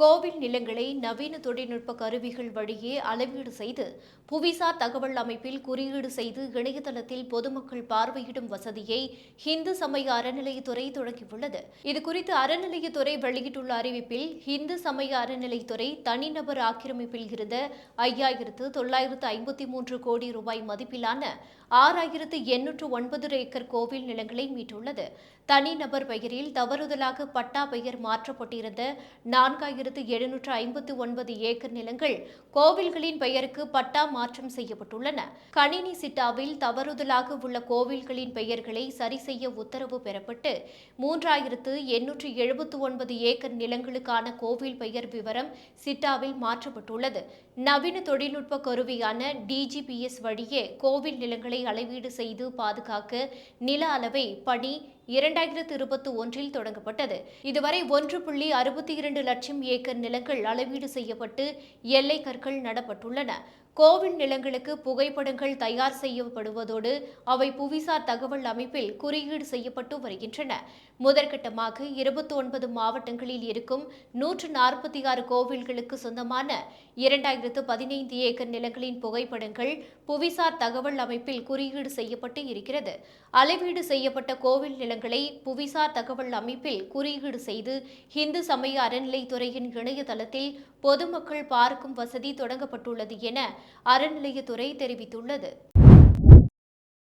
கோவில் நிலங்களை நவீன தொழில்நுட்ப கருவிகள் வழியே அளவீடு செய்து புவிசார் தகவல் அமைப்பில் குறியீடு செய்து இணையதளத்தில் பொதுமக்கள் பார்வையிடும் வசதியை இந்து சமய அறநிலையத்துறை தொடங்கியுள்ளது. இதுகுறித்து அறநிலையத்துறை வெளியிட்டுள்ள அறிவிப்பில் இந்து சமய அறநிலையத்துறை தனிநபர் ஆக்கிரமிப்பில் இருந்த ஐயாயிரத்து தொள்ளாயிரத்து ஐம்பத்தி மூன்று கோடி ரூபாய் மதிப்பிலான ஆறாயிரத்து எண்ணூற்று ஒன்பது ஏக்கர் கோவில் நிலங்களை மீட்டுள்ளது. தனிநபர் பெயரில் தவறுதலாக பட்டா பெயர் மாற்றப்பட்டிருந்த நான்காயிரத்து எழுநூற்று ஐம்பத்து ஒன்பது ஏக்கர் நிலங்கள் கோவில்களின் பெயருக்கு பட்டா மாற்றம் செய்யப்பட்டுள்ளன. கணினி சிட்டாவில் தவறுதலாக உள்ள கோவில்களின் பெயர்களை சரி செய்ய உத்தரவு பெறப்பட்டு மூன்றாயிரத்து எண்ணூற்று எழுபத்து ஒன்பது ஏக்கர் நிலங்களுக்கான கோவில் பெயர் விவரம் சிட்டாவில் மாற்றப்பட்டுள்ளது. நவீன தொழில்நுட்ப கருவியான டிஜிபிஎஸ் வழியே கோவில் நிலங்களை அளவீடு செய்து பாதுகாக்க நில அளவை பணி இரண்டாயிரத்து இருபத்தி ஒன்றில் தொடங்கப்பட்டது. இதுவரை ஒன்று புள்ளி அறுபத்தி இரண்டு லட்சம் ஏக்கர் நிலங்கள் அளவீடு செய்யப்பட்டு எல்லை கற்கள் நடப்பட்டுள்ளன. கோவில் நிலங்களுக்கு புகைப்படங்கள் தயார் செய்யப்படுவதோடு அவை புவிசார் தகவல் அமைப்பில் குறியீடு செய்யப்பட்டு வருகின்றன. முதற்கட்டமாக இருபத்தி ஒன்பது மாவட்டங்களில் இருக்கும் நூற்று நாற்பத்தி ஆறு கோவில்களுக்கு சொந்தமான இரண்டாயிரத்து பதினைந்து ஏக்கர் நிலங்களின் புகைப்படங்கள் புவிசார் தகவல் அமைப்பில் குறியீடு செய்யப்பட்டு இருக்கிறது. அளவீடு செய்யப்பட்ட கோவில் நிலங்களை புவிசார் தகவல் அமைப்பில் குறியீடு செய்து இந்து சமய அறநிலைத்துறையின் இணையதளத்தில் பொதுமக்கள் பார்க்கும் வசதி தொடங்கப்பட்டுள்ளது என அறநிலையத்துறை தெரிவித்துள்ளது.